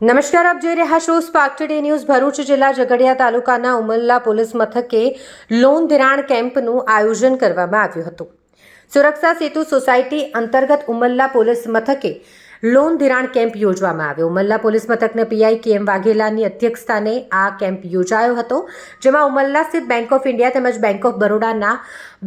નમસ્કાર, આપ જોઈ રહ્યા છો સ્પાર્ક ટુડે ન્યૂઝ ભરૂચ જિલ્લા ઝઘડિયા તાલુકાના ઉમલ્લા પોલીસ મથકે લોન ધિરાણ કેમ્પનું આયોજન કરવામાં આવ્યું હતું. સુરક્ષા સેતુ સોસાયટી અંતર્ગત ઉમલ્લા પોલીસ મથકે લોન ધિરાણ કેમ્પ યોજવામાં આવ્યો. ઉમલ્લા પોલીસ મથકના પીઆઈ કે એમ વાઘેલાની અધ્યક્ષસ્થાને આ કેમ્પ યોજાયો હતો, જેમાં ઉમલ્લા સ્થિત બેંક ઓફ ઇન્ડિયા તેમજ બેંક ઓફ બરોડાના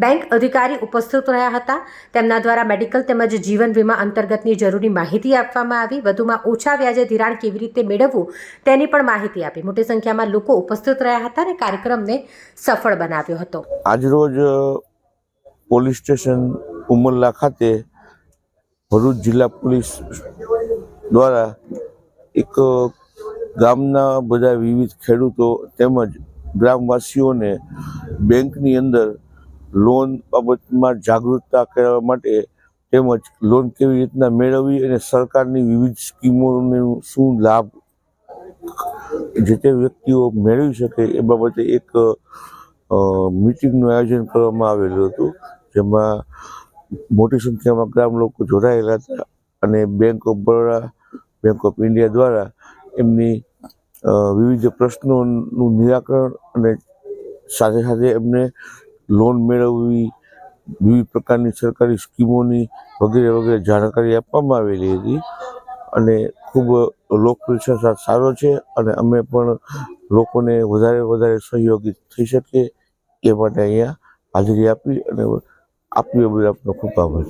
બેંક અધિકારી ઉપસ્થિત રહ્યા હતા. તેમના દ્વારા મેડિકલ તેમજ જીવન વીમા અંતર્ગતની જરૂરી માહિતી આપવામાં આવી. વધુમાં ઓછા વ્યાજે ધિરાણ કેવી રીતે મેળવવું તેની પણ માહિતી આપી. મોટી સંખ્યામાં લોકો ઉપસ્થિત રહ્યા હતા અને કાર્યક્રમને સફળ બનાવ્યો હતો. આજરોજ પોલીસ સ્ટેશન ઉમલ્લા ખાતે ભરૂચ જિલ્લા પોલીસ દ્વારા એક ગામના બધા વિવિધ ખેડૂતો તેમજ ગ્રામવાસીઓને બેંકની અંદર લોન બાબતમાં જાગૃતતા કરવા માટે તેમજ લોન કેવી રીતના મેળવવી અને સરકારની વિવિધ સ્કીમોનો શું લાભ જે તે વ્યક્તિઓ મેળવી શકે એ બાબતે એક મિટિંગનું આયોજન કરવામાં આવેલું હતું, જેમાં મોટી સંખ્યામાં ગ્રામ લોકો જોડાયેલા હતા અને Bank of Baroda Bank of India દ્વારા એમની વિવિધ પ્રશ્નોનું નિરાકરણ અને સાથે સાથે એમને લોન મેળવવી, વિવિધ પ્રકારની સરકારી સ્કીમોની વગેરે વગેરે જાણકારી આપવામાં આવેલી હતી. અને ખૂબ લોકપ્રિય સારો છે અને અમે પણ લોકોને વધારે વધારે સહયોગી થઈ શકીએ એ માટે અહીંયા હાજરી આપી અને આપનો ખૂબ આભાર.